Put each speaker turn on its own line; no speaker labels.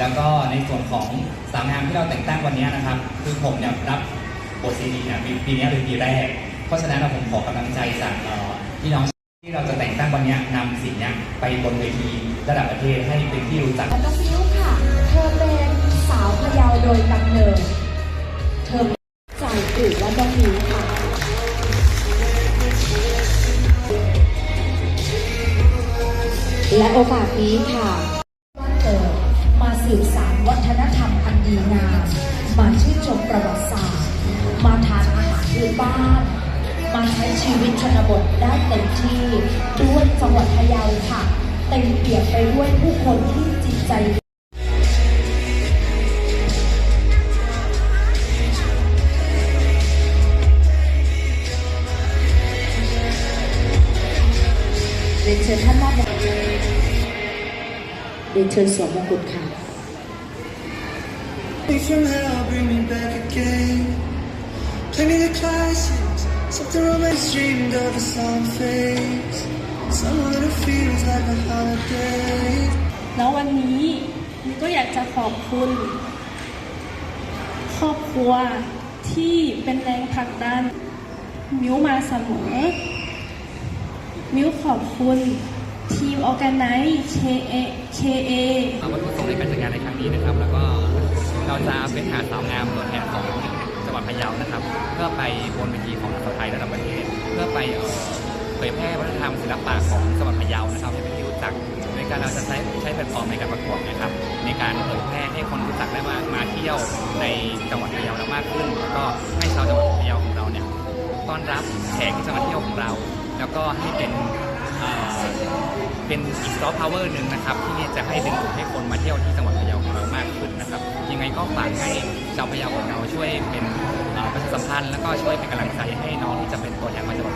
แล้วก็ในส่วนของสาวงามที่เราแต่งตั้งวันนี้นะครับ คือผมเนี่ยรับบทซีดีเนี่ยปีนี้เป็นปีแรก เพราะฉะนั้นเราผมขอกำลังใจจากพี่น้องที่เราจะแต่งตั้งวันนี้นำสิ่งนี้ไปบนเวทีระดับประเทศให้เป็นที่รู้จัก
น้องมิ้วค่ะ เธอเป็นสาวพะเยาโดยกำเนิด เธอใจกรือว่าน้องมิ้วค่ะและโอกาสนี้ค่ะ สืบสานวัฒนธรรมอันดีงาม มาชื่นชมประวัติศาสตร์ มาทานอาหารพื้นบ้านมาใช้ชีวิตชนบทได้เต็มที่ด้วยจังหวัดพะเยาค่ะเต็มเปี่ยมไปด้วยผู้คนที่จิตใจเรียนเชิญท่านมอบมงกุฎเรียนเชิญสวมมงกุฎค่ะ
From hell, bring me back again. Play me the classics, something romance dreamed of a song fades. Someone that feels like a holiday.
แล้ววันนี้มิวก็อยากจะขอบคุณ ครอบครัวที่เป็นแรงผลักดัน มิวมาเสมอ มิวขอบคุณทีมออแกไนซ์ KA KA
เอาวัตถุประสงค์ในการจัดงานในครั้งนี้นะครับ แล้วก็ เราจะเป็นหาสาวงามตัวแทนของจังหวัดพะเยานะครับ เพื่อไปบนเวทีของสาวไทยระดับประเทศ เพื่อไปเผยแพร่วัฒนธรรมศิลปะของจังหวัดพะเยานะครับให้เป็นที่รู้จักในการเราจะใช้ใช้แพลตฟอร์มในการประกวดนะครับ ในการเผยแพร่ให้คนรู้จักได้ว่ามาเที่ยวในจังหวัดพะเยาเรามากขึ้นแล้วก็ให้ชาวจังหวัดพะเยาของเราเนี่ยต้อนรับแขกที่จะมาเที่ยวของเรา แล้วก็ให้เป็นเป็นอีกซอฟต์พาวเวอร์หนึ่งนะครับ ที่จะให้ดึงดูดให้คนมาเที่ยวที่จังหวัดพะเยาากขึ้นนะครับ ยังไงก็ฝากให้ชาวพะเยาของเราช่วยเป็นประชาสัมพันธ์แล้วก็ช่วยเป็นกำลังใจให้น้องที่จะเป็นตัวแทนมาจาก